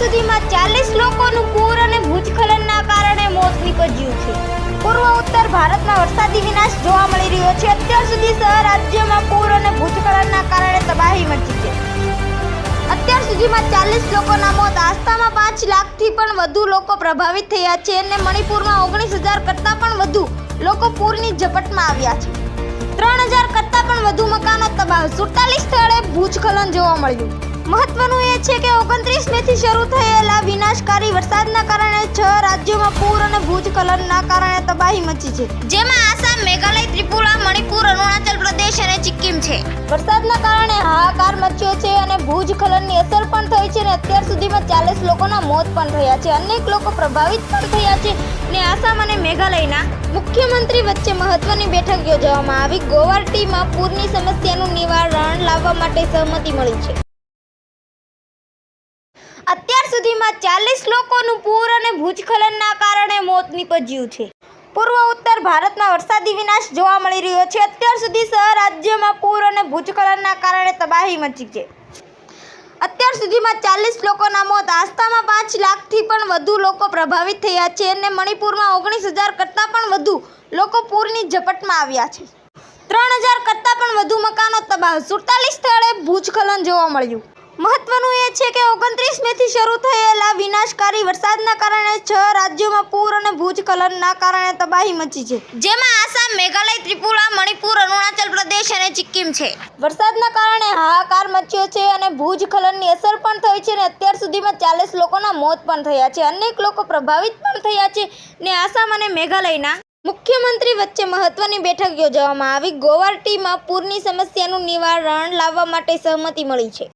સુધીમાં ચાલીસ લોકોનું પૂર અને ભૂસ્ખલનના કારણે મોત નીપજ્યું છે. પૂર્વ ઉત્તર ભારતમાં વરસાદી વિનાશ જોવા મળી રહ્યો છે. અત્યાર સુધી સહ રાજ્યમાં પૂર અને ભૂસ્ખલનના કારણે તબાહી મચી છે. અત્યાર સુધીમાં ચાલીસ લોકોના મોત, આસ્થામાં પાંચ લાખથી પણ વધુ લોકો પ્રભાવિત થયા છે અને મણિપુરમાં ઓગણીસ હજાર કરતાં પણ વધુ લોકો પૂરની ઝપટમાં આવ્યા છે. ત્રણ હજાર કરતાં પણ વધુ મકાનો તબાહ. સુડતાલીસ સ્થળે ભૂસ્ખલન જોવા મળ્યું. મહત્વનું એ છે કે ઓગણત્રીસ મેથી શરૂ થયેલા વિનાશકારી વરસાદના કારણે છ રાજ્યોમાં પૂર અને ભૂસ્ખલનના કારણે તબાહી મચી છે. જેમાં આસામ મેઘાલય ત્રિપુરા મણિપુર અરુણાચલ પ્રદેશ અને સિક્કિમ છે. વરસાદના કારણે હાહાકાર મચ્યો છે અને ભૂસ્ખલનની અસર પણ થઈ છે અને અત્યાર સુધીમાં ચાલીસ લોકોના મોત પણ થયા છે. અનેક લોકો પ્રભાવિત પણ થયા છે ને આસામ અને મેઘાલયના મુખ્યમંત્રી વચ્ચે મહત્વની બેઠક યોજવામાં આવી. ગોવાર્ટીમાં પૂરની સમસ્યાનું નિવારણ લાવવા માટે સહમતિ મળી છે. અત્યાર સુધીમાં ચાલીસ લોકોનું પૂર અને ભૂસ્ખલનના કારણે મોત નીપજ્યું છે. પૂર્વ ઉત્તર ભારતમાં વરસાદી વિનાશ જોવા મળી રહ્યો છે. અત્યાર સુધી સહ રાજ્યમાં પૂર અને ભૂસ્ખલનના કારણે તબાહી મચી છે. અત્યાર સુધીમાં ચાલીસ લોકોના મોત, આસ્થામાં પાંચ લાખથી પણ વધુ લોકો પ્રભાવિત થયા છે અને મણિપુરમાં ઓગણીસ હજાર કરતાં પણ વધુ લોકો પૂરની ઝપટમાં આવ્યા છે. ત્રણ હજાર કરતાં પણ વધુ મકાનો તબાહ. સુડતાલીસ સ્થળે ભૂસ્ખલન જોવા મળ્યું. મહત્વનું એ છે કે ઓગણત્રીસ મેથી શરૂ થયેલા વિનાશકારી વરસાદના કારણે છ રાજ્યોમાં પૂર અને ભૂસ્ખલનના કારણે તબાહી મચી છે. જેમાં આસામ મેઘાલય ત્રિપુરા મણિપુર અરુણાચલ પ્રદેશ અને સિક્કિમ છે. વરસાદના કારણે હાહાકાર મચ્યો છે અને ભૂસ્ખલનની અસર પણ થઈ છે અને અત્યાર સુધીમાં ચાલીસ લોકોના મોત પણ થયા છે. અનેક લોકો પ્રભાવિત પણ થયા છે ને આસામ અને મેઘાલયના મુખ્યમંત્રી વચ્ચે મહત્વની બેઠક યોજવામાં આવી. ગોવાર્ટીમાં પૂરની સમસ્યાનું નિવારણ લાવવા માટે સહમતિ મળી છે.